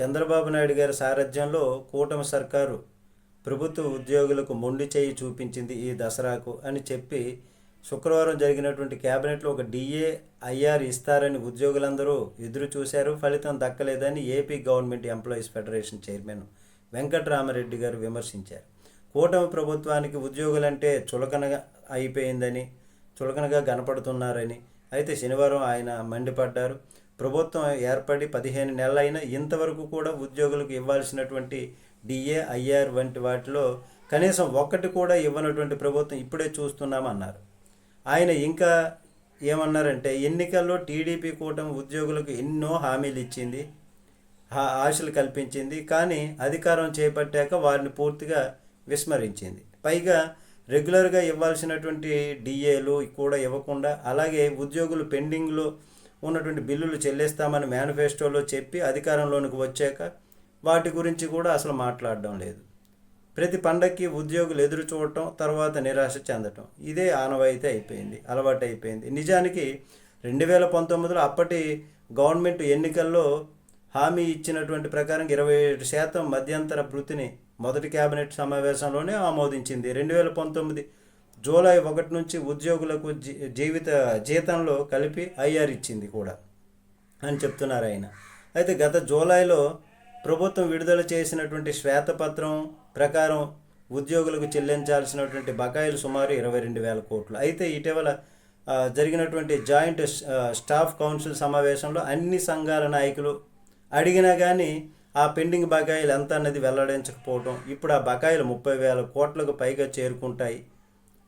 చంద్రబాబు నాయుడు గారి సారథ్యంలో కూటమి సర్కారు ప్రభుత్వ ఉద్యోగులకు మొండి చేయి చూపించింది ఈ దసరాకు అని చెప్పి శుక్రవారం జరిగినటువంటి కేబినెట్లో ఒక డిఏ ఐఆర్ ఇస్తారని ఉద్యోగులందరూ ఎదురు చూశారు. ఫలితం దక్కలేదని AP government employees federation chairman Venkataramareddy garu విమర్శించారు. కూటమి ప్రభుత్వానికి ఉద్యోగులంటే చులకనగా అయిపోయిందని చులకనగా కనపడుతున్నారని అయితే శనివారం ఆయన మండిపడ్డారు. ప్రభుత్వం ఏర్పడి పదిహేను నెలలైనా ఇంతవరకు కూడా ఉద్యోగులకు ఇవ్వాల్సినటువంటి డిఏ ఐఆర్ వంటి వాటిలో కనీసం ఒక్కటి కూడా ఇవ్వనటువంటి ప్రభుత్వం ఇప్పుడే చూస్తున్నామన్నారు. ఆయన ఇంకా ఏమన్నారంటే ఎన్నికల్లో టీడీపీ కూటమి ఉద్యోగులకు ఎన్నో హామీలు ఇచ్చింది ఆశలు కల్పించింది కానీ అధికారం చేపట్టాక వారిని పూర్తిగా విస్మరించింది. పైగా రెగ్యులర్గా ఇవ్వాల్సినటువంటి డిఏలు కూడా ఇవ్వకుండా అలాగే ఉద్యోగులు పెండింగ్లో ఉన్నటువంటి బిల్లులు చెల్లిస్తామని మేనిఫెస్టోలో చెప్పి అధికారంలోనికి వచ్చాక వాటి గురించి కూడా అసలు మాట్లాడడం లేదు. ప్రతి పండక్కి ఉద్యోగులు ఎదురు చూడటం తర్వాత నిరాశ చెందటం. ఇదే ఆనవాయితీ అయిపోయింది అలవాటు అయిపోయింది. నిజానికి రెండు వేల పంతొమ్మిదిలో అప్పటి గవర్నమెంట్ ఎన్నికల్లో హామీ ఇచ్చినటువంటి ప్రకారం ఇరవై ఏడు శాతం మధ్యంతర భృతిని మొదటి కేబినెట్ సమావేశంలోనే ఆమోదించింది. రెండు వేల పంతొమ్మిది జూలై ఒకటి నుంచి ఉద్యోగులకు జీ జీవిత జీతంలో కలిపి ఐఆర్ ఇచ్చింది కూడా అని చెప్తున్నారు ఆయన. అయితే గత జూలైలో ప్రభుత్వం విడుదల చేసినటువంటి శ్వేతపత్రం ప్రకారం ఉద్యోగులకు చెల్లించాల్సినటువంటి బకాయిలు సుమారు ఇరవై రెండు వేల కోట్లు. అయితే ఇటీవల జరిగినటువంటి జాయింట్ స్టాఫ్ కౌన్సిల్ సమావేశంలో అన్ని సంఘాల నాయకులు అడిగినా కానీ ఆ పెండింగ్ బకాయిలు ఎంత అన్నది వెల్లడించకపోవడం ఇప్పుడు ఆ బకాయిలు ముప్పై వేల కోట్లకు పైగా చేరుకుంటాయి.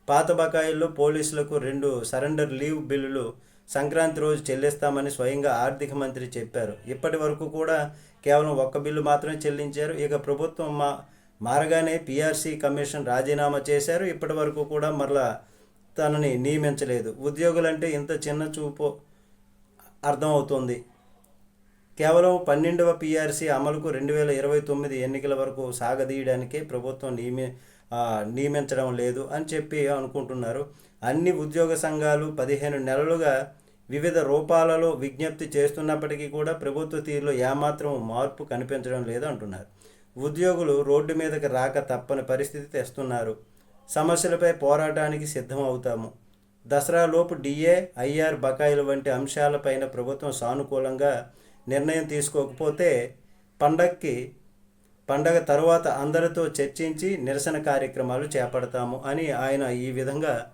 పాత బకాయిల్లో పోలీసులకు రెండు సరెండర్ లీవ్ బిల్లులు సంక్రాంతి రోజు చెల్లిస్తామని స్వయంగా ఆర్థిక మంత్రి చెప్పారు. ఇప్పటి వరకు కూడా కేవలం ఒక్క బిల్లు మాత్రమే చెల్లించారు. ఇక ప్రభుత్వం మా మారగానే పీఆర్సీ కమిషన్ రాజీనామా చేశారు. ఇప్పటి వరకు కూడా మరలా తనని నియమించలేదు. ఉద్యోగులంటే ఇంత చిన్న చూపు అర్థమవుతుంది. కేవలం పన్నెండవ పిఆర్సీ అమలుకు రెండు వేల ఇరవై తొమ్మిది ఎన్నికల వరకు సాగదీయడానికే ప్రభుత్వం నియమి నియమించడం లేదు అని చెప్పి అనుకుంటున్నారు. అన్ని ఉద్యోగ సంఘాలు పదిహేను నెలలుగా వివిధ రూపాలలో విజ్ఞప్తి చేస్తున్నప్పటికీ కూడా ప్రభుత్వ తీరులో ఏమాత్రం మార్పు కనిపించడం లేదు అంటున్నారు. ఉద్యోగులు రోడ్డు మీదకి రాక తప్పని పరిస్థితి తెస్తున్నారు. సమస్యలపై పోరాటానికి సిద్ధం అవుతాము దసరా లోపు డిఏ ఐఆర్ బకాయిలు వంటి అంశాలపైన ప్రభుత్వం సానుకూలంగా నిర్ణయం తీసుకోకపోతే పండక్కి పండగ తర్వాత అందరితో చర్చించి నిరసన కార్యక్రమాలు చేపడతాము అని ఆయన ఈ విధంగా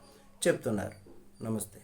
చెప్తున్నారు. నమస్తే.